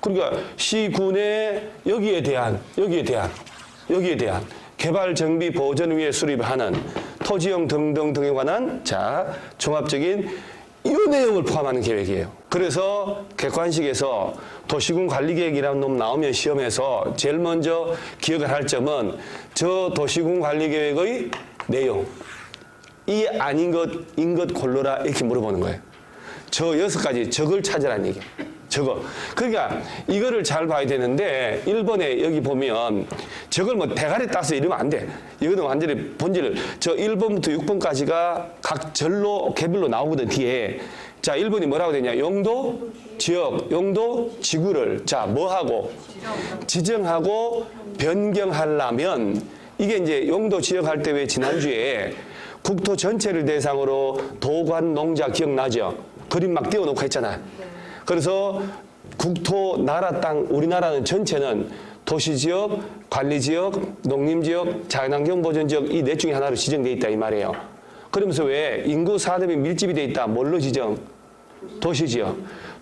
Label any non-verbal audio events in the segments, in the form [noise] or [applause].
그러니까 시군의 여기에 대한 여기에 대한 여기에 대한 개발 정비 보전 위에 수립하는 토지용 등등 등에 관한 자 종합적인 이 내용을 포함하는 계획이에요. 그래서 객관식에서 도시군 관리 계획이라는 놈 나오면 시험에서 제일 먼저 기억을 할 점은 저 도시군 관리 계획의 내용 이 아닌 것 인 것 골라라 이렇게 물어보는 거예요. 저 여섯 가지 적을 찾으라는 얘기예요. 저거. 그러니까 이거를 잘 봐야 되는데 1번에 여기 보면 저걸 뭐 대가리 따서 이러면 안 돼. 이거는 완전히 본질을 저 1번부터 6번까지가 각 절로 개별로 나오거든 뒤에. 자, 1번이 뭐라고 되냐? 용도, 지역, 용도, 지구를 자, 뭐 하고 지정하고 변경하려면 이게 이제 용도 지역 할 때 왜 지난주에 국토 전체를 대상으로 도관 농자 기억나죠? 그림 막 띄워놓고 했잖아. 그래서 국토 나라 땅 우리나라는 전체는 도시지역, 관리지역, 농림지역, 자연환경보전지역 이 넷 중에 하나로 지정돼 있다 이 말이에요. 그러면서 왜 인구 산업이 밀집이 돼 있다 뭘로 지정? 도시지역.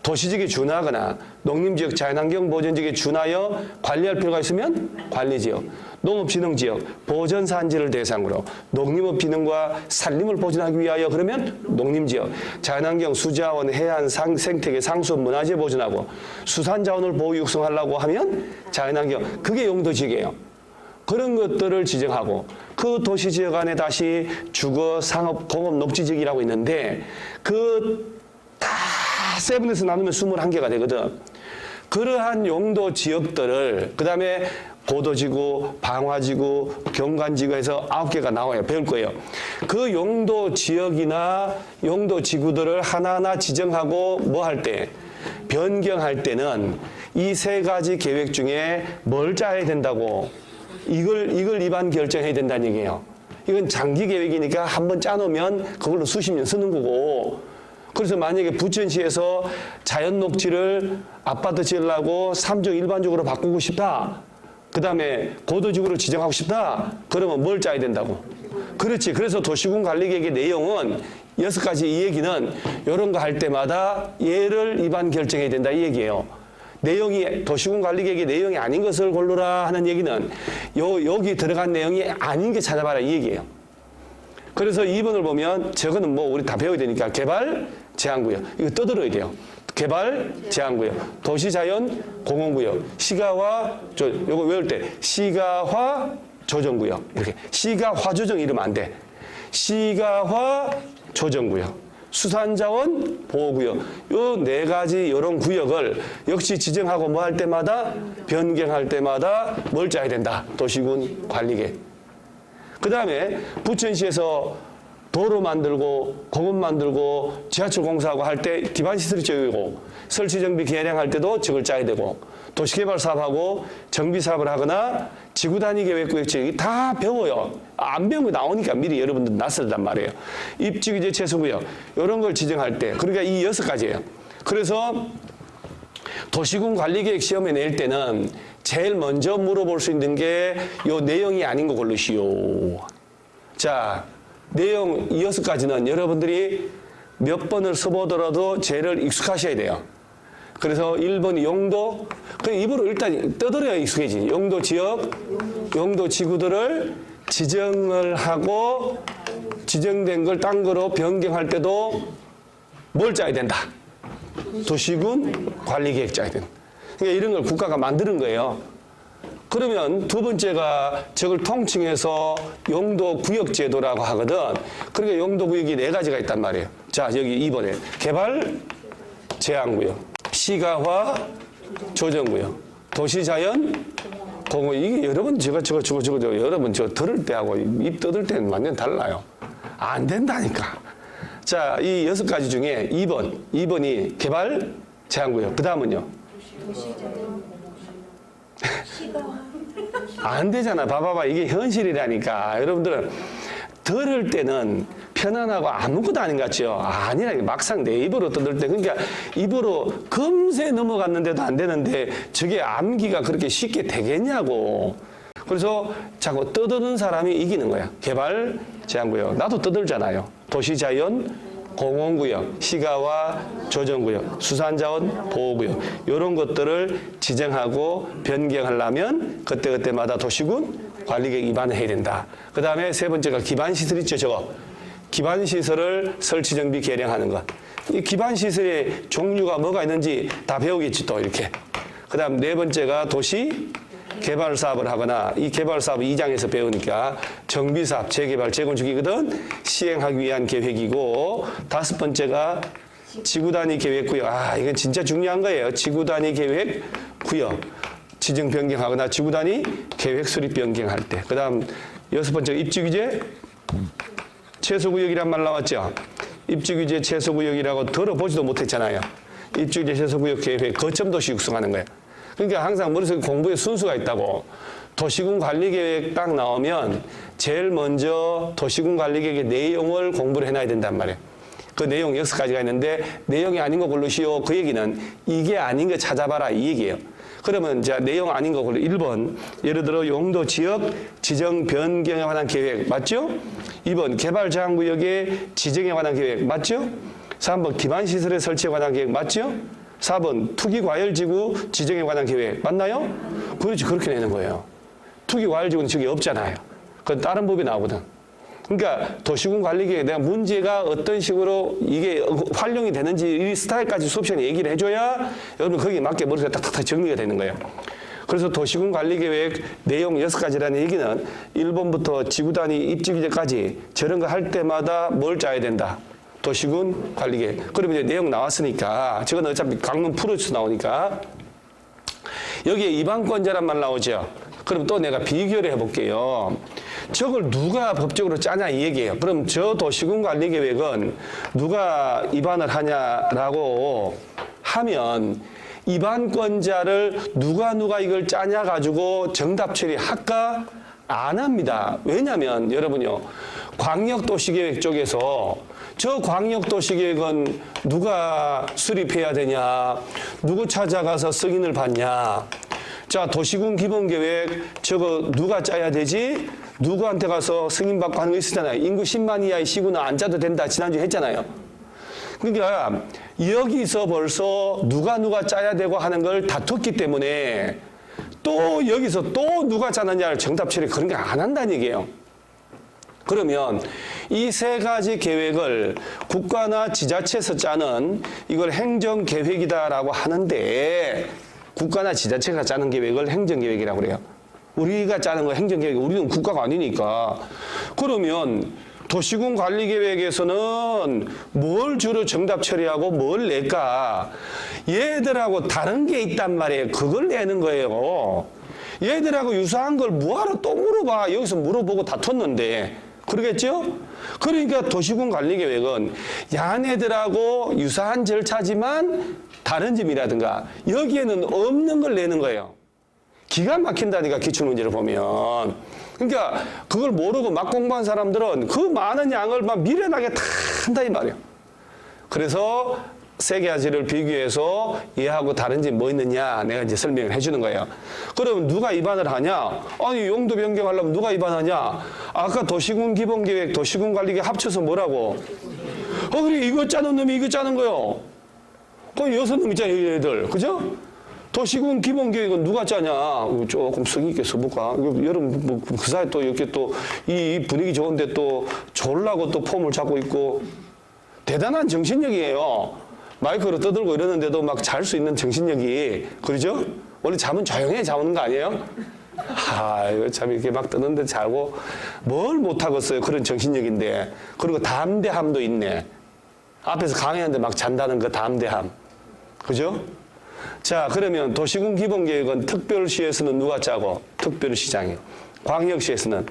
도시지역에 준하거나 농림지역, 자연환경보전지역에 준하여 관리할 필요가 있으면 관리지역. 농업진흥지역, 보전산지를 대상으로 농림업 기능과 산림을 보존하기 위하여 그러면 농림지역, 자연환경, 수자원, 해안, 상, 생태계, 상수, 문화재 보존하고 수산자원을 보호 육성하려고 하면 자연환경, 그게 용도지역이에요. 그런 것들을 지정하고 그 도시지역 안에 다시 주거, 상업, 공업, 녹지지역이라고 있는데 그다 세븐에서 나누면 21개가 되거든. 그러한 용도 지역들을 그 다음에 고도지구, 방화지구, 경관지구에서 아홉 개가 나와요. 배울 거예요. 그 용도 지역이나 용도 지구들을 하나하나 지정하고 뭐 할 때, 변경할 때는 이 세 가지 계획 중에 뭘 짜야 된다고 이걸 이걸 입안 결정해야 된다는 얘기예요. 이건 장기 계획이니까 한 번 짜놓으면 그걸로 수십 년 쓰는 거고. 그래서 만약에 부천시에서 자연 녹지를 아파트 지으려고 삼종 일반적으로 바꾸고 싶다. 그 다음에 고도지구로 지정하고 싶다. 그러면 뭘 짜야 된다고? 그렇지. 그래서 도시군 관리계획의 내용은 여섯 가지 이 얘기는 이런 거 할 때마다 얘를 입안 결정해야 된다 이 얘기예요. 내용이 도시군 관리계획의 내용이 아닌 것을 고르라 하는 얘기는 요 여기 들어간 내용이 아닌 게 찾아봐라 이 얘기예요. 그래서 2번을 보면 저거는 뭐 우리 다 배워야 되니까 개발 제한구역. 이거 떠들어야 돼요. 개발 제한구역. 도시자연 공원구역. 시가화 저 요거 외울 때 시가화 조정구역. 이렇게. 시가화 조정 이러면 안 돼. 시가화 조정구역. 수산자원 보호구역. 요 네 가지 이런 구역을 역시 지정하고 뭐 할 때마다 변경할 때마다 뭘 짜야 된다. 도시군 관리계 그 다음에 부천시에서 도로 만들고 공원 만들고 지하철 공사하고 할 때 기반 시설이 적이고 설치 정비 계량할 때도 적을 짜야 되고 도시개발 사업하고 정비 사업을 하거나 지구 단위 계획 구역지 다 배워요. 안 배우면 나오니까 미리 여러분들 낯설단 말이에요. 입지 이제 최소 구역 이런 걸 지정할 때 그러니까 이 여섯 가지예요. 그래서 도시군 관리계획 시험에 낼 때는 제일 먼저 물어볼 수 있는 게 요 내용이 아닌 거 고르시오. 자, 내용 이 여섯 가지는 여러분들이 몇 번을 써보더라도 제일 익숙하셔야 돼요. 그래서 1번 용도, 그 입으로 일단 떠들어야 익숙해지. 용도 지역, 용도 지구들을 지정을 하고 지정된 걸 딴 거로 변경할 때도 뭘 짜야 된다. 도시군 관리계획 짜야 된다. 그러니까 이런 걸 국가가 만드는 거예요. 그러면 두 번째가 저걸 통칭해서 용도 구역 제도라고 하거든. 그러니까 용도 구역이 네 가지가 있단 말이에요. 자, 여기 2번에 개발 제한 구역, 시가화 조정 구역, 도시 자연 공원 이게 여러분 제가 저거 저거 저거 저거 여러분 저 들을 때하고 입 떠들 때는 완전 달라요. 안 된다니까. 자, 이 여섯 가지 중에 2번, 2번이 개발 제한 구역. 그 다음은요. 안 되잖아. 봐봐봐. 이게 현실이라니까. 여러분들은 들을 때는 편안하고 아무것도 아닌 것 같죠? 아니라 막상 내 입으로 떠들 때 그러니까 입으로 금세 넘어갔는데도 안 되는데 저게 암기가 그렇게 쉽게 되겠냐고. 그래서 자꾸 떠드는 사람이 이기는 거야. 개발 제한구역. 나도 떠들잖아요. 도시자연 공원구역, 시가와 조정구역, 수산자원 보호구역 이런 것들을 지정하고 변경하려면 그때그때마다 도시군 관리계획 위반을 해야 된다. 그 다음에 세 번째가 기반시설 있죠, 저거. 기반시설을 설치, 정비, 개량하는 것. 이 기반시설의 종류가 뭐가 있는지 다 배우겠지, 또 이렇게. 그 다음 네 번째가 도시 개발 사업을 하거나 이 개발 사업 2장에서 배우니까 정비 사업, 재개발, 재건축이거든 시행하기 위한 계획이고 다섯 번째가 지구 단위 계획 구역. 아, 이건 진짜 중요한 거예요. 지구 단위 계획 구역. 지정 변경하거나 지구 단위 계획 수립 변경할 때. 그다음 여섯 번째 입지 규제 최소 구역이란 말 나왔죠. 입지 규제 최소 구역이라고 들어보지도 못했잖아요. 입지 규제 최소 구역 계획 거점 도시 육성하는 거예요. 그러니까 항상 머릿속에 공부에 순수가 있다고. 도시군 관리 계획 딱 나오면 제일 먼저 도시군 관리 계획의 내용을 공부를 해놔야 된단 말이에요. 그 내용 여섯 가지가 있는데 내용이 아닌 거 고르시오. 그 얘기는 이게 아닌 거 찾아봐라 이 얘기예요. 그러면 자 내용 아닌 거 고르 1번 예를 들어 용도 지역 지정 변경에 관한 계획 맞죠? 2번 개발 제한 구역의 지정에 관한 계획 맞죠? 3번 기반 시설의 설치에 관한 계획 맞죠? 4번 투기 과열 지구 지정에 관한 계획 맞나요? 그렇지 그렇게 내는 거예요. 투기 과열 지구는 저기 없잖아요. 그건 다른 법이 나오거든. 그러니까 도시군 관리계획에 대한 문제가 어떤 식으로 이게 활용이 되는지 이 스타일까지 수업 시간에 얘기를 해줘야 여러분 거기에 맞게 머릿속에 탁탁탁 정리가 되는 거예요. 그래서 도시군 관리계획 내용 여섯 가지라는 얘기는 1번부터 지구 단위 입지 규제까지 저런 거 할 때마다 뭘 짜야 된다. 도시군 관리계획. 그러면 이제 내용 나왔으니까 저건 어차피 강론 풀어서 나오니까 여기에 이방권자란 말 나오죠. 그럼 또 내가 비교를 해볼게요. 저걸 누가 법적으로 짜냐 이 얘기예요. 그럼 저 도시군 관리 계획은 누가 입안을 하냐라고 하면 입안권자를 누가 누가 이걸 짜냐 가지고 정답 처리할까? 안 합니다. 왜냐하면 여러분요 광역도시계획 쪽에서 저 광역도시계획은 누가 수립해야 되냐, 누구 찾아가서 승인을 받냐. 자 도시군 기본계획 저거 누가 짜야 되지? 누구한테 가서 승인받고 하는 거 있었잖아요. 인구 10만 이하의 시군은 안 짜도 된다 지난주에 했잖아요. 그러니까 여기서 벌써 누가 누가 짜야 되고 하는 걸 다퉜기 때문에 또 여기서 또 누가 짜느냐를 정답 처리 그런 게 안 한다는 얘기예요. 그러면 이 세 가지 계획을 국가나 지자체에서 짜는 이걸 행정계획이다라고 하는데 국가나 지자체가 짜는 계획을 행정계획이라고 그래요. 우리가 짜는 거 행정계획, 우리는 국가가 아니니까. 그러면 도시군 관리 계획에서는 뭘 주로 정답 처리하고 뭘 낼까? 얘들하고 다른 게 있단 말이에요. 그걸 내는 거예요. 얘들하고 유사한 걸 뭐하러 또 물어봐. 여기서 물어보고 다퉜는데. 그러겠죠? 그러니까 도시군 관리계획은 야네들하고 유사한 절차지만 다른 점이라든가 여기에는 없는 걸 내는 거예요. 기가 막힌다니까 기출문제를 보면. 그러니까 그걸 모르고 막 공부한 사람들은 그 많은 양을 막 미련하게 다 한다 이 말이에요. 그래서 세 가지를 비교해서 얘하고 다른 점뭐 있느냐 내가 이제 설명을 해주는 거예요. 그럼 누가 입안을 하냐? 아니 용도 변경하려면 누가 입안하냐? 아까 도시군 기본계획, 도시군 관리계획 합쳐서 뭐라고? 어 그래 이거 짜는 놈이 이거 짜는 거요. 그 여섯 놈 있잖아요 얘들 그죠? 도시군 기본계획은 누가 짜냐? 이거 조금 성의 있게 써볼까? 이거 여러분 뭐그 사이 또 이렇게 또 이 분위기 좋은데 또 졸라고 또 폼을 잡고 있고 대단한 정신력이에요. 마이크로 떠들고 이러는데도 막 잘 수 있는 정신력이 그러죠? 원래 잠은 조용히 자는 거 아니에요? 아, 이거 참 이렇게 막 뜨는데 자고 뭘 못하겠어요. 그런 정신력인데. 그리고 담대함도 있네. 앞에서 강의하는데 막 잔다는 그 담대함. 그죠? 자, 그러면 도시군 기본계획은 특별시에서는 누가 짜고? 특별시장이요. 광역시에서는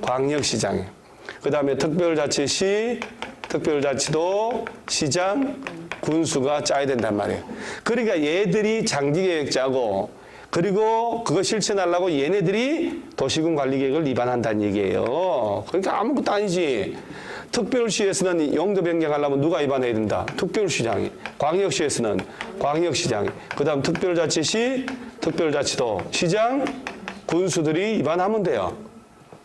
광역시장이요. 그 다음에 특별자치시, 특별자치도, 시장, 군수가 짜야 된단 말이에요. 그러니까 얘들이 장기 계획 짜고 그리고 그거 실천하려고 얘네들이 도시군 관리 계획을 위반한다는 얘기예요. 그러니까 아무것도 아니지. 특별시에서는 용도 변경하려면 누가 위반해야 된다? 특별시장이. 광역시에서는 광역시장이. 그 다음 특별자치시, 특별자치도, 시장, 군수들이 위반하면 돼요.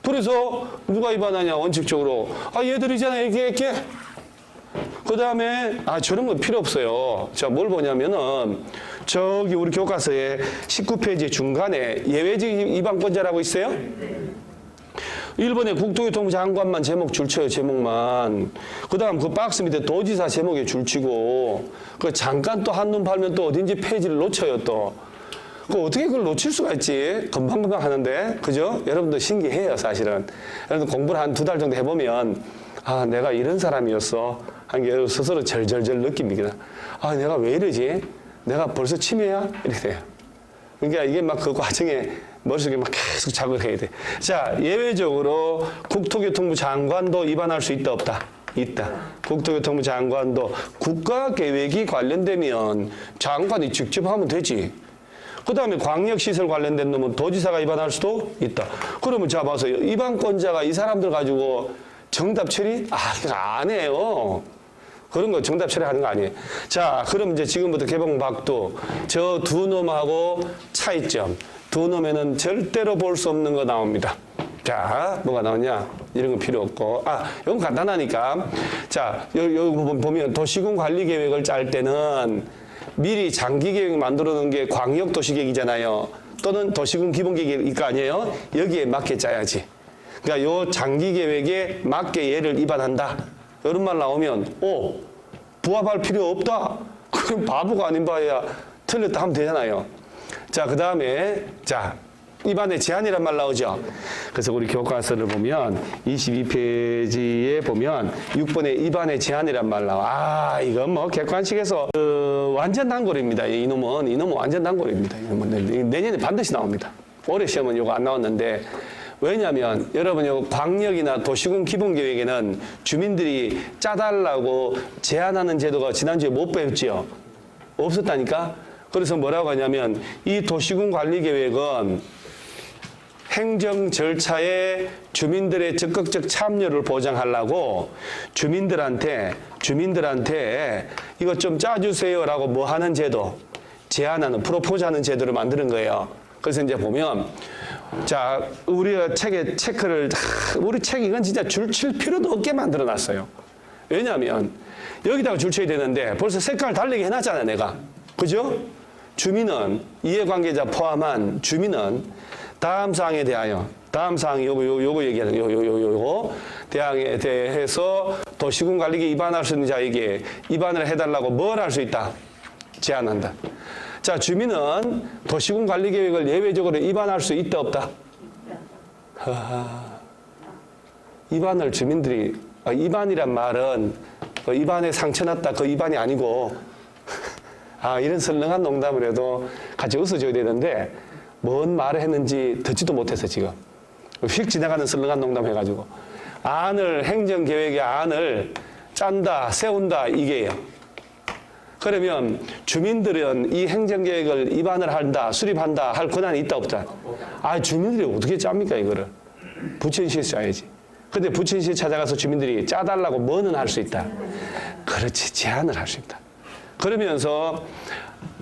그래서 누가 위반하냐 원칙적으로 아 얘들이잖아 이렇게 이렇게 그 다음에, 아, 저런 건 필요 없어요. 자, 뭘 보냐면은, 저기 우리 교과서에 19페이지 중간에 예외적 이방권자라고 있어요? 1번에 국토교통부 장관만 제목 줄쳐요, 제목만. 그 다음 그 박스 밑에 도지사 제목에 줄치고, 그 잠깐 또 한눈 팔면 또 어딘지 페이지를 놓쳐요, 또. 그 어떻게 그걸 놓칠 수가 있지? 금방금방 하는데. 그죠? 여러분도 신기해요, 사실은. 여러분 공부를 한 두 달 정도 해보면, 아, 내가 이런 사람이었어. 한게 스스로 절절절 느낍니다. 아, 내가 왜 이러지? 내가 벌써 치매야? 이렇게 돼요. 그러니까 이게 막 그 과정에 머릿속에 막 계속 자극해야 돼. 자, 예외적으로 국토교통부 장관도 위반할 수 있다, 없다? 있다. 국토교통부 장관도 국가계획이 관련되면 장관이 직접 하면 되지. 그 다음에 광역시설 관련된 놈은 도지사가 위반할 수도 있다. 그러면 자, 봐서 위반권자가 이 사람들 가지고 정답 처리? 아, 안 해요. 그런 거 정답 처리하는 거 아니에요. 자, 그럼 이제 지금부터 개봉박두 저 두 놈하고 차이점. 두 놈에는 절대로 볼 수 없는 거 나옵니다. 자, 뭐가 나오냐? 이런 거 필요 없고. 아, 이건 간단하니까. 자, 여기, 보면 도시군 관리 계획을 짤 때는 미리 장기 계획 만들어 놓은 게 광역 도시 계획이잖아요. 또는 도시군 기본 계획일 거 아니에요? 여기에 맞게 짜야지. 그러니까 요 장기 계획에 맞게 얘를 위반한다. 이런 말 나오면 오 부합할 필요 없다. [laughs] 그럼 바보가 아닌 바야 틀렸다 하면 되잖아요. 자, 그 다음에 자 입안에 제한이란 말 나오죠. 그래서 우리 교과서를 보면 22페이지에 보면 6번에 입안에 제한이란 말 나와. 아, 이건 뭐 객관식에서 그 완전 단골입니다. 이놈은 이놈은 완전 단골입니다. 이놈은 내년에 반드시 나옵니다. 올해 시험은 이거 안 나왔는데 왜냐하면 여러분 요 광역이나 도시군 기본계획에는 주민들이 짜달라고 제한하는 제도가 지난주에 못 배웠지요. 없었다니까. 그래서 뭐라고 하냐면 이 도시군 관리 계획은 행정 절차에 주민들의 적극적 참여를 보장하려고 주민들한테 주민들한테 이것 좀 짜주세요라고 뭐 하는 제도 제안하는 프로포즈하는 제도를 만드는 거예요. 그래서 이제 보면 자 우리가 책에 체크를 하, 우리 책 이건 진짜 줄칠 필요도 없게 만들어 놨어요. 왜냐하면 여기다가 줄 쳐야 되는데 벌써 색깔 다르게 해놨잖아요, 내가. 그죠? 주민은 이해관계자 포함한 주민은 다음 사항에 대하여 다음 사항 요거 요, 요거 얘기하는 요 요 요 요거 대항에 대해서 도시군 관리계 위반할 수 있는 자에게 위반을 해달라고 뭘 할 수 있다 제한한다. 자 주민은 도시군 관리 계획을 예외적으로 위반할 수 있다 없다. 하하. 위반을 주민들이 아, 위반이란 말은 그 위반에 상처 났다 그 위반이 아니고 [laughs] 아 이런 설렁한 농담을 해도 같이 웃어줘야 되는데 뭔 말을 했는지 듣지도 못해서 지금 휙 지나가는 설렁한 농담 해가지고 안을 행정계획의 안을 짠다 세운다 이게요. 그러면 주민들은 이 행정계획을 위반을 한다 수립한다 할 권한이 있다 없다. 아 주민들이 어떻게 짭니까 이거를 부천시에서 짜야지. 근데 부천시에 찾아가서 주민들이 짜달라고 뭐는 할 수 있다. 그렇지 제한을 할 수 있다. 그러면서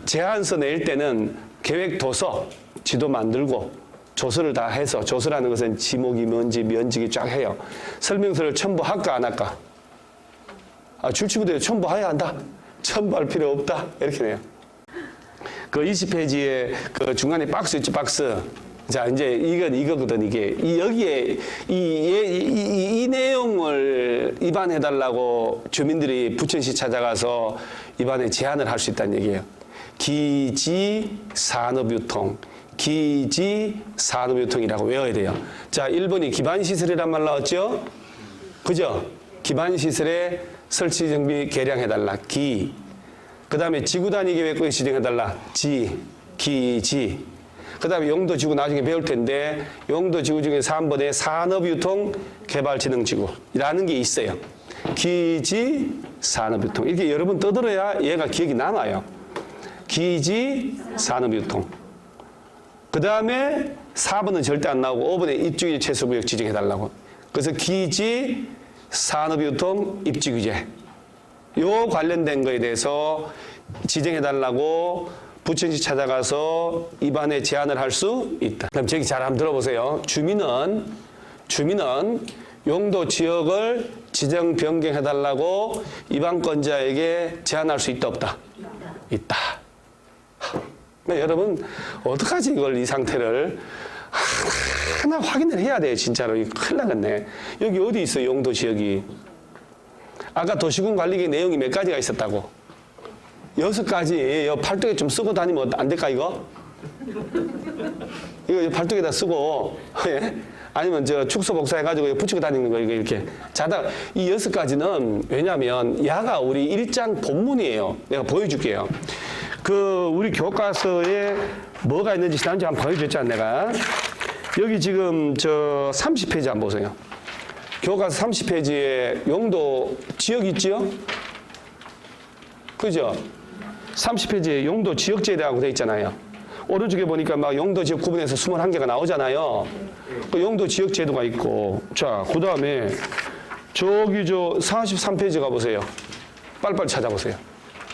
제안서 낼 때는 계획 도서, 지도 만들고 조서를 다 해서 조서라는 것은 지목이 뭔지 면직이 쫙 해요. 설명서를 첨부할까 안 할까? 아, 출치부대에 첨부해야 한다. 첨부할 필요 없다. 이렇게 돼요. 그 20페이지에 그 중간에 박스 있지 박스. 자 이제 이건 이거거든 이게 이 여기에 이, 이, 이, 이 내용을 입안해 달라고 주민들이 부천시 찾아가서 입안에 제안을 할 수 있다는 얘기예요. 기지 산업유통 기지 산업유통이라고 외워야 돼요. 자 1번이 기반시설이란 말 나왔죠? 그죠? 기반시설에 설치 정비 개량해달라. 기. 그 다음에 지구 단위 계획을 지정해달라. 지. 기 지. 그 다음에 용도 지구 나중에 배울 텐데 용도 지구 중에 3번에 산업유통 개발진흥지구라는 게 있어요. 기지 산업유통. 이렇게 여러 번 떠들어야 얘가 기억이 남아요. 기지 산업유통. 그 다음에 4번은 절대 안 나오고 5번에 입주일 최소구역 지정해달라고. 그래서 기지 산업유통 입지규제 요 관련된 거에 대해서 지정해달라고 부천시 찾아가서 입안에 제안을 할 수 있다. 그럼 저기 잘 한번 들어보세요. 주민은 주민은 용도 지역을 지정 변경해달라고 입안권자에게 제안할 수 있다 없다? 있다. 하, 여러분 어떡하지 이걸 이 상태를 하나 확인을 해야 돼요 진짜로 이거 큰일 나겠네. 여기 어디 있어 용도 지역이? 아까 도시군 관리계 내용이 몇 가지가 있었다고? 여섯 가지 여 팔뚝에 좀 쓰고 다니면 안 될까 이거? 이거 팔뚝에다 쓰고 예? 아니면 저 축소 복사해가지고 붙이고 다니는 거 이거 이렇게 자다 이 여섯 가지는 왜냐하면 야가 우리 일장 본문이에요. 내가 보여줄게요. 그 우리 교과서에 뭐가 있는지 지난주에 한번 보여줬잖아 내가 여기 지금 저 30페이지 한번 보세요. 교과서 30페이지에 용도 지역 있지요? 그죠? 30페이지에 용도 지역제라고 돼 있잖아요. 오른쪽에 보니까 막 용도 지역 구분해서 21개가 나오잖아요. 그 용도 지역 제도가 있고. 자, 그 다음에 저기 저 43페이지 가보세요. 빨리빨리 찾아보세요.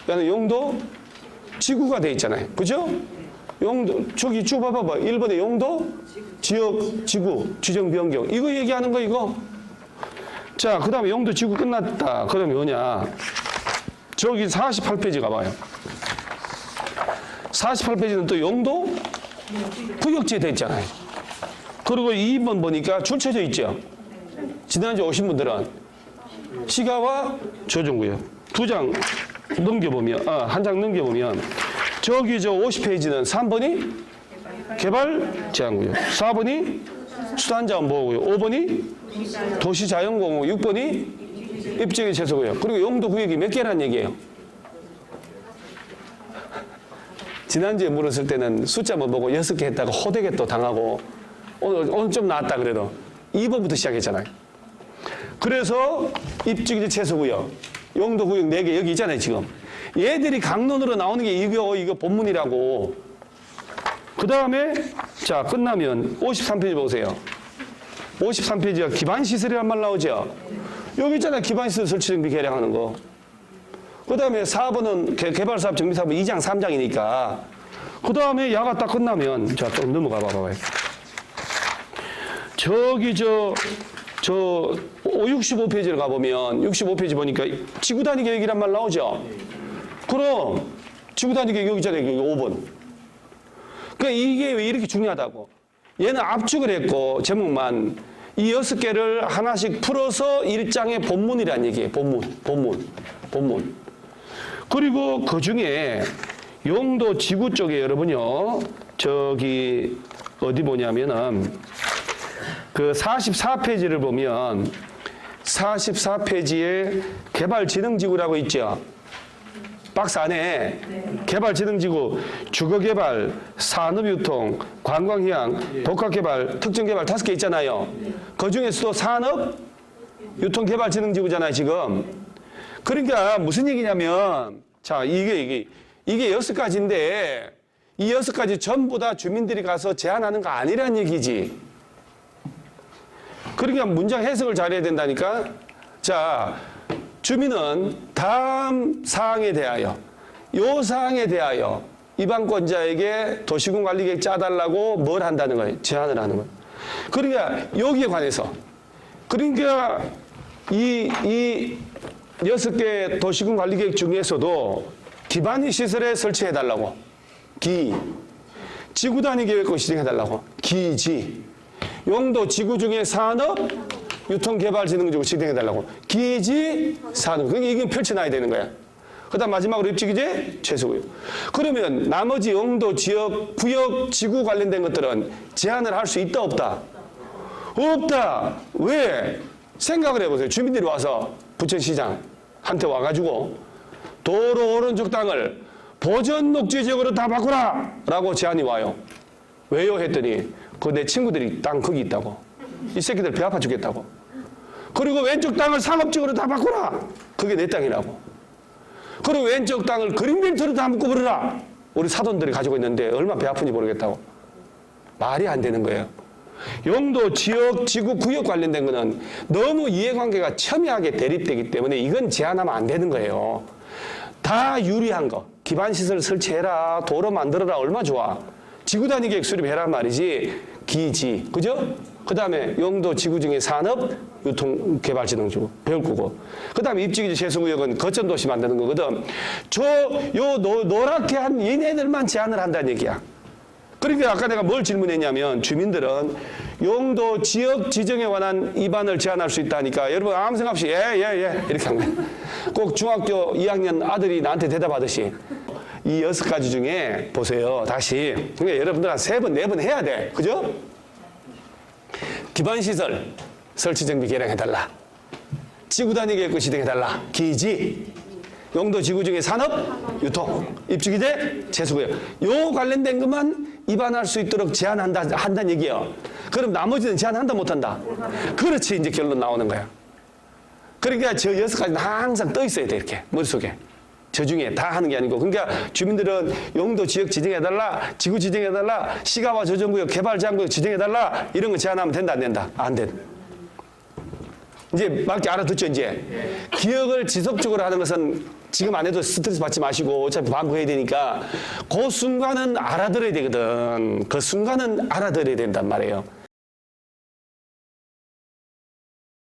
여기는 용도 지구가 돼 있잖아요. 그죠? 용도, 저기 쭉 봐봐봐. 1번에 용도, 지 역, 지구, 지정 변경. 이거 얘기하는 거 이거. 자, 그 다음에 용도 지구 끝났다. 그 다음에 뭐냐. 저기 48페이지 가봐요. 48페이지는 또 용도 구역지에 돼 있잖아요. 그리고 2번 보니까 줄 쳐져 있죠. 지난주 오신 분들은 시가와 조정구역 두 장 넘겨보면 아, 한 장 넘겨보면 저기 저 50페이지는 3번이 개발 제한구역 4번이 수단자원 보호구역 5번이 도시자연공원 6번이 입지의 최소구역 그리고 용도구역이 몇 개란 얘기예요. 지난주에 물었을 때는 숫자만 보고 여섯 개 했다가 호되게 또 당하고 오늘, 오늘 좀 나았다 그래도 2번부터 시작했잖아요. 그래서 입주기지 최소구역, 용도구역 4개 여기 있잖아요 지금. 얘들이 강론으로 나오는 게 이거 이거 본문이라고. 그 다음에 자 끝나면 53페이지 보세요. 53페이지가 기반시설이란 말 나오죠. 여기 있잖아요 기반시설 설치 정비 계량하는 거. 그 다음에 4번은 개발사업 정비사업 2장 3장이니까 그 다음에 야가 딱 끝나면 자 좀 넘어가 봐봐요. 저기 저, 저 65페이지를 가보면 65페이지 보니까 지구 단위 계획이란 말 나오죠? 그럼 지구 단위 계획 여기 있잖아요. 여기 5번. 그러니까 이게 왜 이렇게 중요하다고? 얘는 압축을 했고 제목만 이 여섯 개를 하나씩 풀어서 일장의 본문이란 얘기예요. 본문, 본문, 본문. 그리고 그 중에 용도 지구 쪽에 여러분요, 저기 어디 보냐면은 그 44페이지를 보면 44페이지에 개발진흥지구라고 있죠. 박스 안에 개발진흥지구, 주거개발, 산업유통, 관광휴양, 복합개발, 특정개발 다섯 개 있잖아요. 그 중에서도 산업, 유통개발진흥지구잖아요, 지금. 그러니까 무슨 얘기냐면, 자, 이게, 이게, 이게 여섯 가지인데, 이 여섯 가지 전부 다 주민들이 가서 제안하는 거 아니란 얘기지. 그러니까 문장 해석을 잘해야 된다니까. 자, 주민은 다음 사항에 대하여, 요 사항에 대하여 입안권자에게 도시군 관리계획 짜달라고 뭘 한다는 거예요? 제안을 하는 거예요. 그러니까 여기에 관해서. 그러니까 이, 이 여섯 개 도시군 관리 계획 중에서도 기반이 시설에 설치해 달라고. 기. 지구 단위 계획을 시행해 달라고. 기지. 용도 지구 중에 산업, 유통개발진흥지구 시행해 달라고. 기지, 산업. 그러니까 이게 펼쳐놔야 되는 거야. 그 다음 마지막으로 입지기재 최소구역. 그러면 나머지 용도, 지역, 구역, 지구 관련된 것들은 제한을 할 수 있다, 없다? 없다. 왜? 생각을 해보세요. 주민들이 와서 부천시장 한테 와가지고 도로 오른쪽 땅을 보전 녹지 지역으로 다 바꾸라! 라고 제안이 와요. 왜요? 했더니 그 내 친구들이 땅 거기 있다고. 이 새끼들 배 아파 죽겠다고. 그리고 왼쪽 땅을 상업지역으로 다 바꾸라! 그게 내 땅이라고. 그리고 왼쪽 땅을 그린벨트로 다 묶어버려라! 우리 사돈들이 가지고 있는데 얼마 배 아픈지 모르겠다고. 말이 안 되는 거예요. 용도, 지역, 지구, 구역 관련된 거는 너무 이해관계가 첨예하게 대립되기 때문에 이건 제한하면 안 되는 거예요. 다 유리한 거. 기반시설 설치해라. 도로 만들어라. 얼마 좋아. 지구 단위 계획 수립해라 말이지. 기지. 그죠? 그 다음에 용도, 지구 중에 산업, 유통개발지능주 배울 거고. 그 다음에 입지기지 세수구역은 거점도시 만드는 거거든. 저, 요 노, 노랗게 한 얘네들만 제한을 한다는 얘기야. 그러니까 아까 내가 뭘 질문했냐면 주민들은 용도 지역 지정에 관한 입안을 제한할 수 있다니까 여러분 아무 생각 없이 예, 예, 예. 이렇게 한 거예요. 꼭 중학교 2학년 아들이 나한테 대답하듯이 이 여섯 가지 중에 보세요. 다시. 그러니까 여러분들 한 세 번, 네 번 해야 돼. 그죠? 기반시설 설치 정비 개량해달라. 지구 단위 계획 시행해달라. 기지. 용도 지구 중에 산업, 유통, 입주기재, 재수구역. 요 관련된 것만 입안할 수 있도록 제한한다, 한다는 얘기예요. 그럼 나머지는 제한한다, 못한다? 그렇지, 이제 결론 나오는 거야. 그러니까 저 여섯 가지는 항상 떠 있어야 돼, 이렇게. 머릿속에. 저 중에 다 하는 게 아니고. 그러니까 주민들은 용도 지역 지정해달라, 지구 지정해달라, 시가와 저정구역, 개발장구역 지정해달라, 이런 거 제한하면 된다, 안 된다? 안 된다. 이제 막 알아듣죠, 이제. 기억을 지속적으로 하는 것은 지금 안 해도 스트레스 받지 마시고 어차피 반복해야 되니까 그 순간은 알아들어야 되거든. 그 순간은 알아들어야 된단 말이에요.